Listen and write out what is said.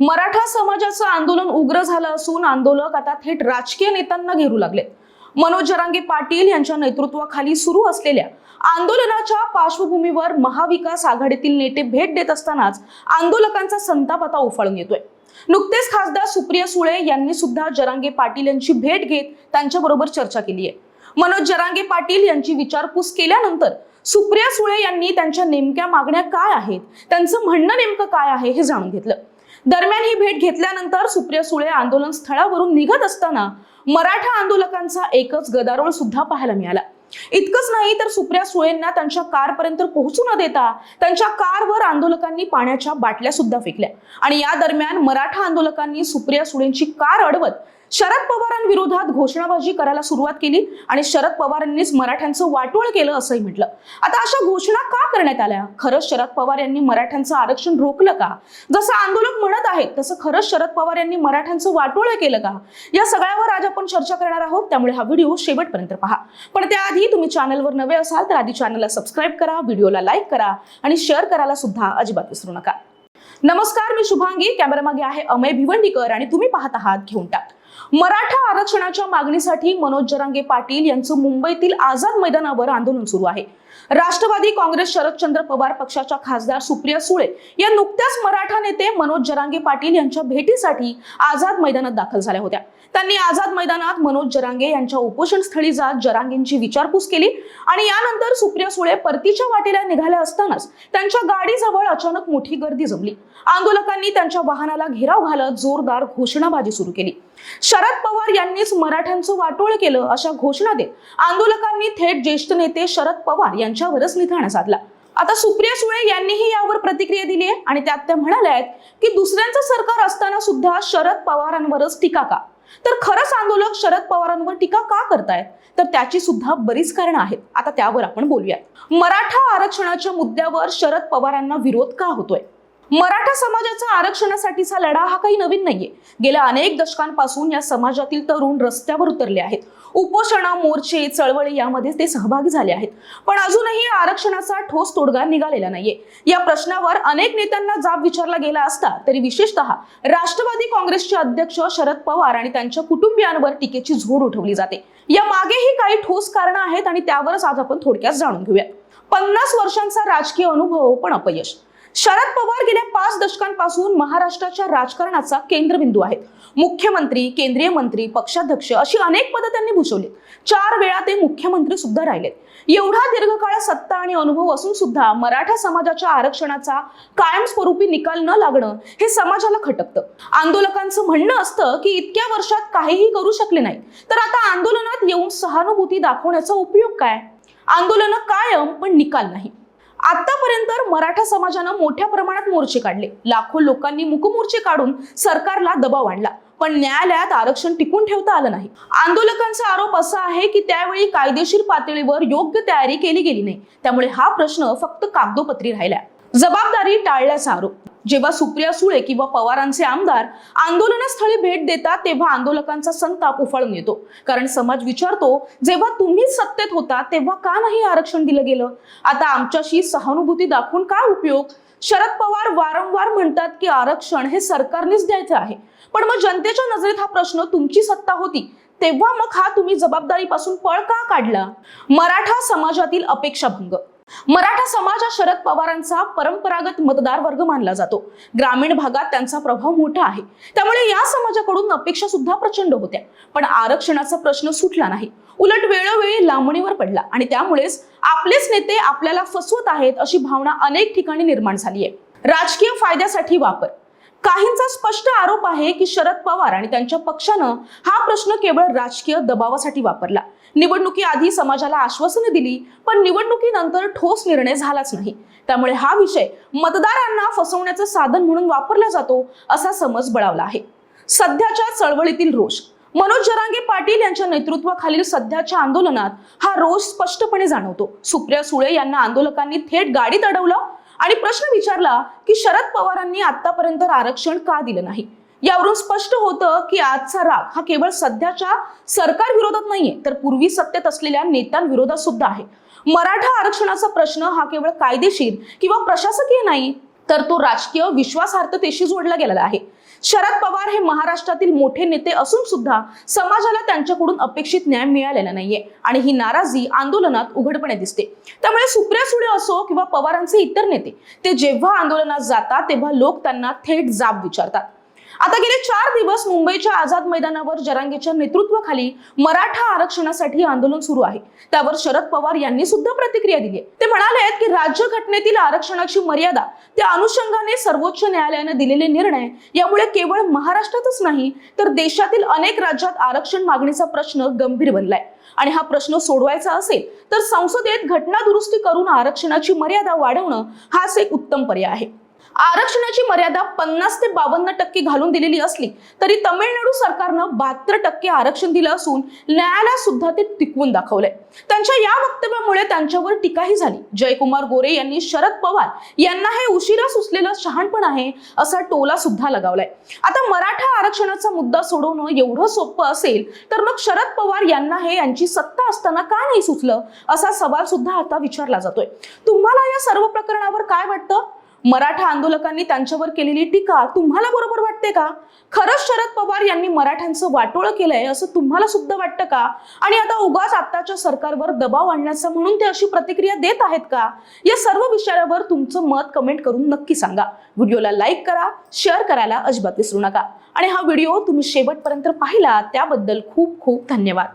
मराठा समाजाचं आंदोलन उग्र झालं असून आंदोलक आता थेट राजकीय नेत्यांना घेरू लागले. मनोज जरांगे पाटील यांच्या नेतृत्वाखाली सुरू असलेल्या आंदोलनाच्या पार्श्वभूमीवर महाविकास आघाडीतील नेते भेट देत असतानाच आंदोलकांचा संताप आता उफाळून येतोय. नुकतेच खासदार सुप्रिया सुळे यांनी सुद्धा जरांगे पाटील यांची भेट घेत त्यांच्याबरोबर चर्चा केली आहे. मनोज जरांगे पाटील यांची विचारपूस केल्यानंतर सुप्रिया सुळे यांनी त्यांच्या नेमक्या मागण्या काय आहेत त्यांचं म्हणणं नेमकं काय आहे हे जाणून घेतलं. दरम्यान ही भेट घेतल्यानंतर सुप्रिया सुळे आंदोलन स्थळावरून निघत असताना मराठा आंदोलकांचा एकच गदारोळ सुद्धा पाहायला मिळाला. इतकंच नाही तर सुप्रिया सुळेंना त्यांच्या कारपर्यंत पोहोचू न देता त्यांच्या कारवर आंदोलकांनी पाण्याच्या बाटल्या सुद्धा फेकल्या. आणि या दरम्यान मराठा आंदोलकांनी सुप्रिया सुळेंची कार अडवत शरद पवारांविरोधात घोषणाबाजी करायला सुरुवात केली आणि शरद पवारांनीच मराठ्यांचं वाटोळ केलं असंही म्हटलं. आता अशा घोषणा का करण्यात आल्या? खरंच शरद पवार यांनी मराठ्यांचं आरक्षण रोखलं का? जसं आंदोलक म्हणत आहेत तसं खरंच शरद पवार यांनी मराठ्यांचं वाटोळ केलं का? या सगळ्यावर आज आपण चर्चा करणार आहोत त्यामुळे हा व्हिडिओ शेवटपर्यंत पहा. पण त्याआधी तुम्ही चॅनलवर नवे असाल तर आधी चॅनलला सबस्क्राईब करा व्हिडिओला लाईक करा आणि शेअर करायला सुद्धा अजिबात विसरू नका. नमस्कार मी शुभांगी. कॅमेरामागे आहे अमय भिवंडीकर आणि तुम्ही पाहत आहात घेऊन टाक. मराठा आरक्षणाच्या मागणीसाठी मनोज जरांगे पाटील यांचं मुंबईतील आझाद मैदानावर आंदोलन सुरू आहे. राष्ट्रवादी काँग्रेस शरदचंद्र पवार पक्षाच्या खासदार सुप्रिया सुळे या नुकत्याच मराठा नेते मनोज जरांगे पाटील यांच्या भेटीसाठी आझाद मैदानात दाखल झाल्या होत्या. त्यांनी आझाद मैदानात मनोज जरांगे यांच्या उपोषण स्थळी जात जरांगेंची विचारपूस केली आणि यानंतर सुप्रिया सुळे परतीच्या वाटेला निघाल्या असतानाच त्यांच्या गाडीजवळ अचानक मोठी गर्दी जमली. आंदोलकांनी त्यांच्या वाहनाला घेराव घालत जोरदार घोषणाबाजी सुरू केली. शरद पवार यांनीच मराठ्यांचं वाटोळ केलं अशा घोषणा देत आंदोलकांनी थेट ज्येष्ठ नेते शरद पवार यांच्यावरच निधाणा साधला. आता सुप्रिया सुळे यांनीही यावर प्रतिक्रिया दिली आहे आणि त्यात त्या म्हणाल्या आहेत की दुसऱ्यांचं सरकार असताना सुद्धा शरद पवारांवरच टीका का? तर खरंच आंदोलक शरद पवारांवर टीका का करतायत? तर त्याची सुद्धा बरीच कारणं आहेत. आता त्यावर आपण बोलूयात. मराठा आरक्षणाच्या मुद्द्यावर शरद पवारांना विरोध का होतोय? मराठा समाजाचा आरक्षणासाठीचा लढा हा काही नवीन नाहीये. गेल्या अनेक दशकांपासून या समाजातील तरुण रस्त्यावर उतरले आहेत. उपोषणा मोर्चे चळवळी यामध्ये ते सहभागी झाले आहेत. पण अजूनही आरक्षणाचा ठोस तोडगा निघालेला नाहीये. या प्रश्नावर अनेक नेत्यांना जाब विचारला गेला असता तरी विशेषतः राष्ट्रवादी काँग्रेसचे अध्यक्ष शरद पवार आणि त्यांच्या कुटुंबियांवर टीकेची झोड उठवली जाते. या मागेही काही ठोस कारणं आहेत आणि त्यावरच आज आपण थोडक्यात जाणून घेऊया. पन्नास वर्षांचा राजकीय अनुभव पण अपयश. शरद पवार गेल्या पाच दशकांपासून महाराष्ट्राच्या राजकारणाचा केंद्रबिंदू आहेत. मुख्यमंत्री केंद्रीय मंत्री पक्षाध्यक्ष अशी अनेक पदं त्यांनी भूषवली चार वेळा ते मुख्यमंत्री सुद्धा राहिलेत. एवढा दीर्घकाळ सत्ता आणि अनुभव असून सुद्धा मराठा समाजाच्या आरक्षणाचा कायमस्वरूपी निकाल न लागणं हे समाजाला खटकतं. आंदोलकांचं म्हणणं असतं की इतक्या वर्षात काहीही करू शकले नाही. तर आता आंदोलनात येऊन सहानुभूती दाखवण्याचा उपयोग काय? आंदोलन कायम पण निकाल नाही. आतापर्यंत मराठा समाजानं मोठ्या प्रमाणात मोर्चे काढले. लाखो लोकांनी मुकमोर्चे काढून सरकारला दबाव आणला. पण न्यायालयात आरक्षण टिकून ठेवता आलं नाही. आंदोलकांचा आरोप असा आहे की त्यावेळी कायदेशीर पातळीवर योग्य तयारी केली गेली नाही. त्यामुळे हा प्रश्न फक्त कागदोपत्री राहिला. जबाबदारी टाळल्याचा आरोप. जेव्हा सुप्रिया सुळे किंवा पवारांचे आमदार आंदोलनस्थळी भेट देतात तेव्हा आंदोलकांचा संताप उफाळून येतो. कारण समाज विचारतो जेव्हा तुम्ही सत्तेत होता तेव्हा का नाही आरक्षण दिलं गेलं? आता आमच्याशी सहानुभूती दाखवून काय उपयोग? शरद पवार वारंवार म्हणतात की आरक्षण हे सरकारनेच द्यायचं आहे. पण मग जनतेच्या नजरेत हा प्रश्न तुमची सत्ता होती. तेव्हा मग हा तुम्ही जबाबदारीपासून पळ का काढला? मराठा समाजातील अपेक्षाभंग. मराठा समाज हा शरद पवारांचा परंपरागत मतदार वर्ग मानला जातो. ग्रामीण भागात त्यांचा प्रभाव मोठा आहे. त्यामुळे या समाजाकडून अपेक्षा सुद्धा प्रचंड होत्या. पण आरक्षणाचा प्रश्न सुटला नाही. उलट वेळोवेळी लांबणीवर पडला आणि त्यामुळेच आपलेच नेते आपल्याला फसवत आहेत अशी भावना अनेक ठिकाणी निर्माण झाली आहे. राजकीय फायद्यासाठी वापर. काहींचा स्पष्ट आरोप आहे की शरद पवार आणि त्यांच्या पक्षानं हा प्रश्न केवळ राजकीय दबावासाठी वापरला. निवडणुकीआधी समाजाला आश्वासनं दिली पण निवडणुकीनंतर ठोस निर्णय झालाच नाही. त्यामुळे हा विषय मतदारांना फसवण्याचं साधन म्हणून वापरला जातो असा समज बळावला आहे. सध्याच्या चळवळीतील रोष. मनोज जरांगे पाटील यांच्या नेतृत्वाखालील सध्याच्या आंदोलनात हा रोष स्पष्टपणे जाणवतो. सुप्रिया सुळे यांना आंदोलकांनी थेट गाडीत अडवलं आणि प्रश्न विचारला की शरद पवारांनी आतापर्यंत आरक्षण का दिलं नाही? यावरून स्पष्ट होतं की आजचा राग हा केवळ सध्याच्या सरकार विरोधात नाहीये तर पूर्वी सत्तेत असलेल्या नेत्यांविरोधात सुद्धा आहे. मराठा आरक्षणाचा प्रश्न हा केवळ कायदेशीर किंवा प्रशासकीय नाही तर तो राजकीय विश्वासार्हतेशी जोडला गेलेला आहे. शरद पवार हे महाराष्ट्रातील मोठे नेते असून सुद्धा समाजाला त्यांच्याकडून अपेक्षित न्याय मिळालेला नाहीये आणि ही नाराजी आंदोलनात उघडपणे दिसते. त्यामुळे सुप्रिया सुळे असो किंवा पवारांचे इतर नेते ते जेव्हा आंदोलनात जातात तेव्हा लोक त्यांना थेट जाब विचारतात. आता गेले चार दिवस मुंबईच्या आझाद मैदानावर जरांगेच्या नेतृत्वाखाली मराठा आरक्षणासाठी आंदोलन सुरू आहे. त्यावर शरद पवार यांनी सुद्धा प्रतिक्रिया दिली आहे. ते म्हणाले आहेत की राज्य घटनेतील आरक्षणाची मर्यादा त्या अनुषंगाने सर्वोच्च न्यायालयाने दिलेले निर्णय यामुळे केवळ महाराष्ट्रातच नाही तर देशातील अनेक राज्यात आरक्षण मागणीचा प्रश्न गंभीर बनलाय. आणि हा प्रश्न सोडवायचा असेल तर संसदेत घटना दुरुस्ती करून आरक्षणाची मर्यादा वाढवणं हाच एक उत्तम पर्याय आहे. आरक्षणाची मर्यादा पन्नास ते बावन्न टक्के घालून दिलेली असली तरी तमिळनाडू सरकारनं बहात्तर टक्के आरक्षण दिलं असून न्यायालयात सुद्धा ते टिकवून दाखवलंय. त्यांच्या या वक्तव्यामुळे त्यांच्यावर टीकाही झाली. जयकुमार गोरे यांनी शरद पवार यांना हे उशिरा सुचलेलं शहाणपण आहे असा टोला सुद्धा लगावलाय. आता मराठा आरक्षणाचा मुद्दा सोडवणं एवढं सोपं असेल तर मग शरद पवार यांना हे यांची सत्ता असताना का नाही सुचलं असा सवाल सुद्धा आता विचारला जातोय. तुम्हाला या सर्व प्रकरणावर काय वाटतं? मराठा आंदोलकांनी त्यांच्यावर केलेली टीका तुम्हाला बरोबर वाटते का? खरंच शरद पवार यांनी मराठ्यांचं वाटोळं केलंय असं तुम्हाला सुद्धा वाटतं का? आणि आता उगाच आत्ताच्या सरकारवर दबाव आणण्याचा म्हणून ते अशी प्रतिक्रिया देत आहेत का? या सर्व विषयावर तुमचं मत कमेंट करून नक्की सांगा. व्हिडिओला लाईक करा शेअर करायला अजिबात विसरू नका. आणि हा व्हिडिओ तुम्ही शेवटपर्यंत पाहिला त्याबद्दल खूप खूप धन्यवाद.